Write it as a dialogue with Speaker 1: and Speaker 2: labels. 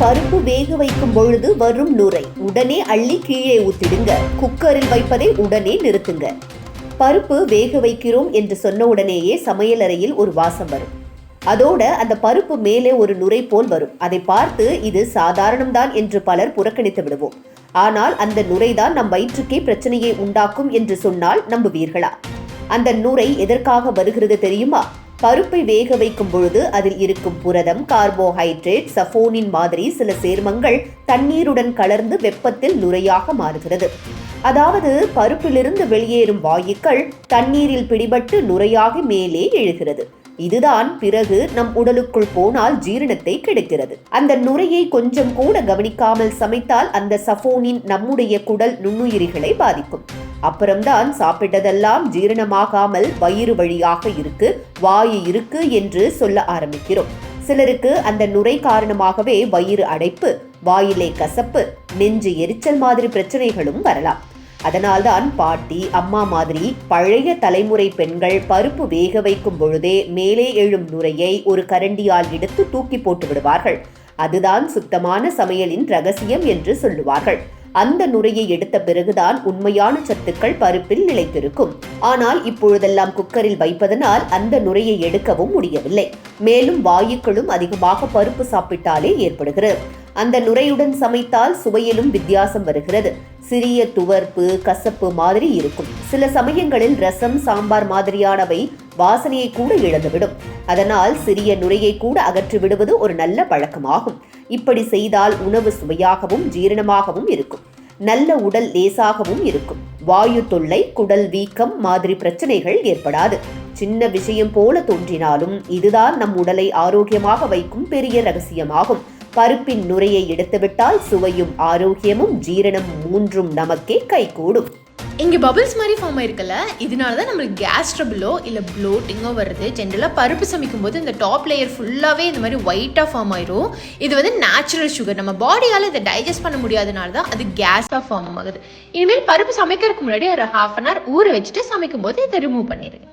Speaker 1: பருப்பு வேக வைக்கும் பொழுது வரும் நுரை. உடனே அள்ளி கீழே ஊத்திடுங்க குக்கரில் வைப்பதை உடனே நிறுத்துங்க. பருப்பு வேக வைக்கிறோம் என்று சொன்ன உடனேயே சமையலறையில் ஒரு வாசம் வரும். அதோட அந்த பருப்பு மேலே ஒரு நுரை போல் வரும். அதை பார்த்து இது சாதாரணம்தான் என்று பலர் புறக்கணித்து விடுவோம். ஆனால் அந்த நுரைதான் நம் வயிற்றுக்கே பிரச்சனையை உண்டாக்கும் என்று சொன்னால் நம்புவீர்களா? அந்த நுரை எதற்காக வருகிறது தெரியுமா? பருப்பை வேக வைக்கும் பொழுது அதில் இருக்கும் புரதம் கார்போஹைட்ரேட் சஃபோனின் மாதிரி சில சேர்மங்கள் தண்ணீருடன் கலர்ந்து வெப்பத்தில் நுரையாக மாறுகிறது. அதாவது பருப்பிலிருந்து வெளியேறும் வாயுக்கள் தண்ணீரில் பிடிபட்டு நுரையாகி மேலே எழுகிறது. இதுதான் பிறகு நம் உடலுக்குள் போனால் ஜீரணத்தை கெடுக்கிறது. அந்த நுரையை கொஞ்சம் கூட கவனிக்காமல் சமைத்தால் அந்த சஃபோனின் நம்முடைய குடல் நுண்ணுயிரிகளை பாதிக்கும். அப்புறம்தான் சாப்பிட்டதெல்லாம் ஜீரணமாகாமல் வயிறு வழியாக இருக்கு வாயு இருக்கு என்று சொல்ல ஆரம்பிக்கிறோம். சிலருக்கு அந்த நுரை காரணமாகவே வயிறு அடைப்பு வாயிலே கசப்பு நெஞ்சு எரிச்சல் மாதிரி பிரச்சனைகளும் வரலாம். அதனால்தான் பாட்டி அம்மா மாதிரி பழைய தலைமுறை பெண்கள் பருப்பு வேக வைக்கும் பொழுதே மேலே எழும் நுரையை ஒரு கரண்டியால் எடுத்து தூக்கி போட்டு விடுவார்கள். அதுதான் சுத்தமான சமையலின் ரகசியம் என்று சொல்லுவார்கள். அந்த நுரையை எடுத்த பிறகுதான் உண்மையான சத்துக்கள் பருப்பில் நிலைத்திருக்கும். ஆனால் இப்பொழுதெல்லாம் குக்கரில் வைப்பதனால் அந்த நுரையை எடுக்கவும் முடியவில்லை. மேலும் வாயுக்களும் அதிகமாக பருப்பு சாப்பிட்டாலே ஏற்படுகிறது. அந்த நுரையுடன் சமைத்தால் சுவையிலும் வித்தியாசம் வருகிறது. சிறிய துவர்ப்பு கசப்பு மாதிரி இருக்கும். சில சமயங்களில் ரசம் சாம்பார் மாதிரியானவை வாசனையை கூட இழந்துவிடும். அதனால் சிறிய நுரையை கூட அகற்றி விடுவது ஒரு நல்ல பழக்கமாகும். இப்படி செய்தால் உணவு சுவையாகவும் ஜீரணமாகவும் இருக்கும். நல்ல உடல் லேசாகவும் இருக்கும். வாயு தொல்லை குடல் வீக்கம் மாதிரி பிரச்சனைகள் ஏற்படாது. சின்ன விஷயம் போல தோன்றினாலும் இதுதான் நம் உடலை ஆரோக்கியமாக வைக்கும் பெரிய ரகசியமாகும். பருப்பின் நுரையை எடுத்துவிட்டால் சுவையும் ஆரோக்கியமும் ஜீரணம் மூன்றும் நமக்கே கைகூடும்.
Speaker 2: இங்கே பபிள்ஸ் மாதிரி ஃபார்ம் ஆயிருக்குல்ல இதனால தான் நம்மளுக்கு கேஸ் ட்ரபிளோ இல்லை ப்ளோட்டிங்கோ வருது. ஜென்ரலாக பருப்பு சமைக்கும் போது இந்த டாப் லேயர் ஃபுல்லாகவே இந்த மாதிரி ஒயிட்டாக ஃபார்ம் ஆயிரும். இது வந்து நேச்சுரல் சுகர் நம்ம பாடியால் இதை டைஜஸ்ட் பண்ண முடியாதனால தான் அது கேஸாக ஃபார்ம் ஆகுது. இனிமேல் பருப்பு சமைக்கிறதுக்கு முன்னாடி ஒரு ஹாஃப் அன் ஹவர் ஊற வச்சுட்டு சமைக்கும் போது இதை ரிமூவ் பண்ணிடுங்க.